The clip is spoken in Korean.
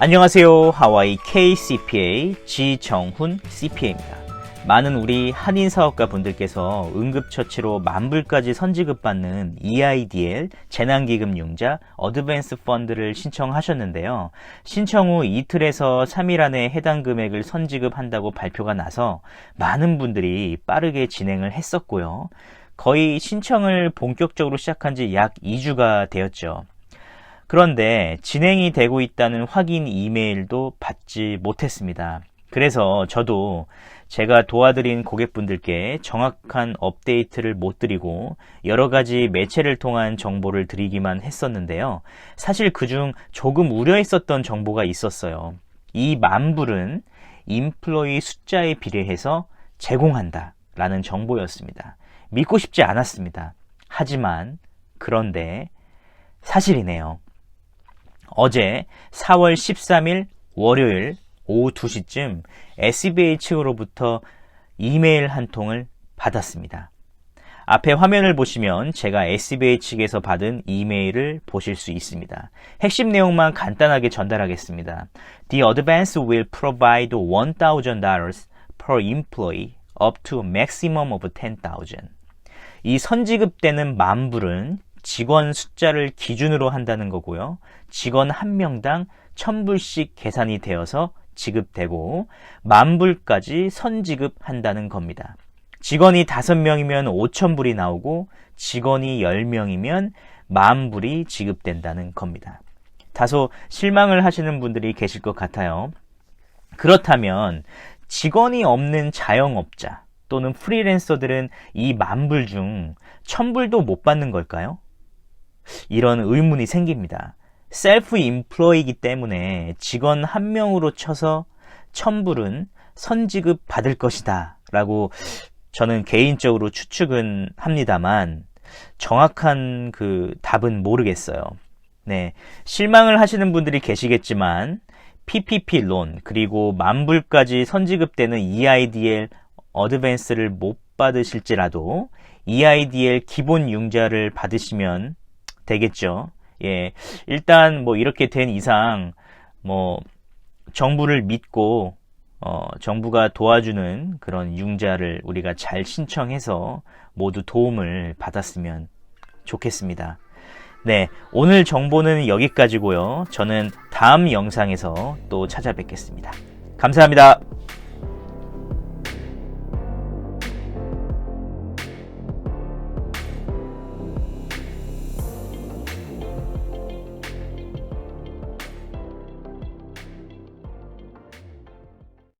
안녕하세요. 하와이 KCPA 지정훈 CPA입니다. 많은 우리 한인 사업가 분들께서 응급처치로 만불까지 선지급 받는 EIDL 재난기금 융자 어드밴스 펀드를 신청하셨는데요. 신청 후 이틀에서 3일 안에 해당 금액을 선지급한다고 발표가 나서 많은 분들이 빠르게 진행을 했었고요. 거의 신청을 본격적으로 시작한 지 약 2주가 되었죠. 그런데 진행이 되고 있다는 확인 이메일도 받지 못했습니다. 그래서 저도 제가 도와드린 고객분들께 정확한 업데이트를 못 드리고 여러 가지 매체를 통한 정보를 드리기만 했었는데요. 사실 그중 조금 우려했었던 정보가 있었어요. 이 만불은 인플로이 숫자에 비례해서 제공한다 라는 정보였습니다. 믿고 싶지 않았습니다. 하지만 그런데 사실이네요. 어제 4월 13일 월요일 오후 2시쯤 SBA 측으로부터 이메일 한 통을 받았습니다. 앞에 화면을 보시면 제가 SBA 측에서 받은 이메일을 보실 수 있습니다. 핵심 내용만 간단하게 전달하겠습니다. The advance will provide $1,000 per employee up to maximum of 10,000. 이 선지급되는 만불은 직원 숫자를 기준으로 한다는 거고요. 직원 한 명당 1000불씩 계산이 되어서 지급되고 만불까지 선지급한다는 겁니다. 직원이 5명이면 5000불이 나오고 직원이 10명이면 만불이 지급된다는 겁니다. 다소 실망을 하시는 분들이 계실 것 같아요. 그렇다면 직원이 없는 자영업자 또는 프리랜서들은 이 만불 중 1000불도 못 받는 걸까요? 이런 의문이 생깁니다. 셀프 인플로이기 때문에 직원 한 명으로 쳐서 천불은 선지급 받을 것이다 라고 저는 개인적으로 추측은 합니다만 정확한 그 답은 모르겠어요. 네. 실망을 하시는 분들이 계시겠지만 PPP 론 그리고 만불까지 선지급되는 EIDL 어드밴스를 못 받으실지라도 EIDL 기본 융자를 받으시면 되겠죠. 예. 일단 뭐 이렇게 된 이상 뭐 정부를 믿고 어, 정부가 도와주는 그런 융자를 우리가 잘 신청해서 모두 도움을 받았으면 좋겠습니다. 네, 오늘 정보는 여기까지고요. 저는 다음 영상에서 또 찾아뵙겠습니다. 감사합니다.